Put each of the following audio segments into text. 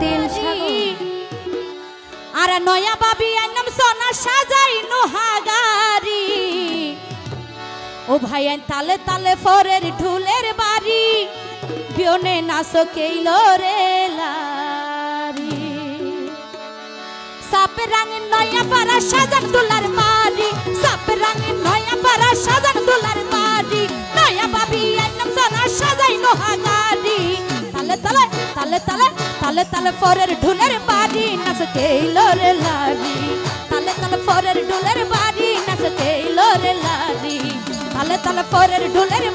দিল আর নয়া বাবি আইনাম সোনা সাজাই নোহাগারি ও ভাই তালে তালে ফরের ঢুলের বাড়ি। বিয়নে নাচ কেইল রে লারি। সাপে রাঙের নয়া পারা সাজান তালে তালে পরের ঢুলের বাড়ি নাচতে লোরে লাগি তালে তালে পরের ঢুলের বাড়ি নাচতে লোরে লাগি তালে তালে পরের ঢুলের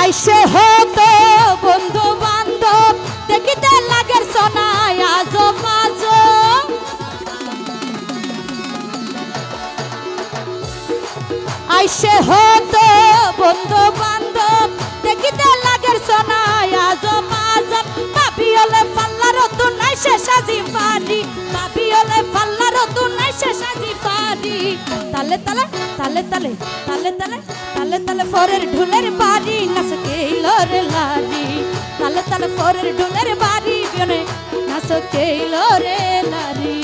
আইসে হতো বন্ধু বান্ধব দেখিতে লাগের সোনায় আজো বাজো আইসে হতো বন্ধু বান্ধব তালে তালে তালে তালে তালে তালে তালে তালে ফরের ঢুলের বাড়ি নাচ কেইল রে লারি তালে তালে ফরের ঢুলের বাড়ি বিনে নাচ কেইল রে লারি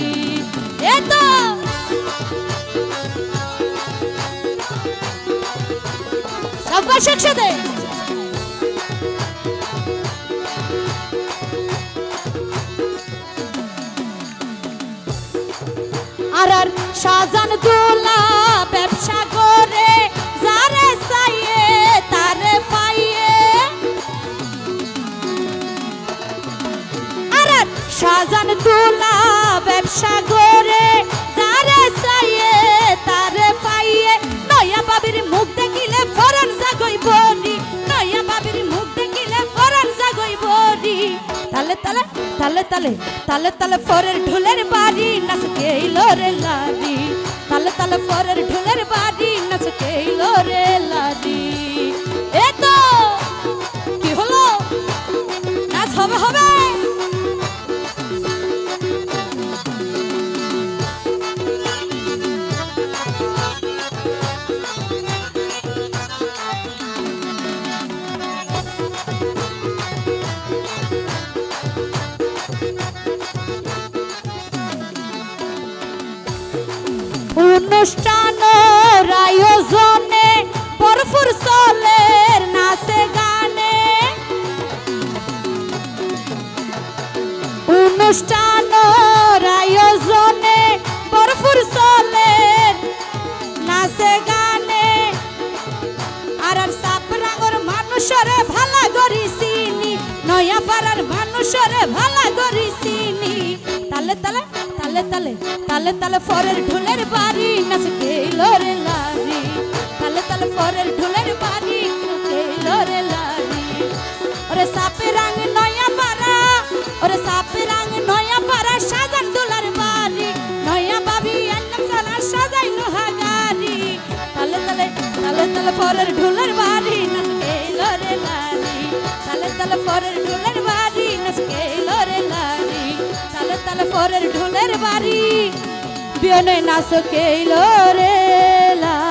এ তো! সবাই একসাথে আর আর সাজান দোলা ব্যবসা করে যারে চাইয়ে তারে পাইয়ে। আর সাজান দোলা ব্যবসা করে তালে তালে তালে তালে তালে তালে ফরের ঢুলের বাড়ি নাচকে রে লারি তালে তালে ফরের ঢুলের অনুষ্ঠান আয়োজনে ভরপুর চলের নাচে গানে। অনুষ্ঠান আয়োজনে ভরপুর চলের নাচে গানে। আর আর সাপরাঙর মানুষরে ভালা গরি চিনি নয়া পাড়ার মানুষরে ভালা গরি চিনি। তালে তালে তালে তালে। তালে তালে ফরের ঢুলের বাড়ি নাচ গেল রে লারি তালে তালে ফরের ঢুলের বাড়ি গেল রে লারি ওরে সাপে রঙ নয়া পাড়া, ওরে সাপে রঙ নয়া পাড়া, সাজান দোলার বাড়ি। নয়া বাবি আন্নাম সানা সাজাই নোহাগারি তালে তালে তালে তালে ফরের ঢুলের বাড়ি নাচ গেল রে লারি তালে তালে ফরের ঢুলের বাড়ি নাচ গেল রে লারি তালে তালে ফরের ঢুলের বাড়ি বিয়নে নাচকেইল রেলা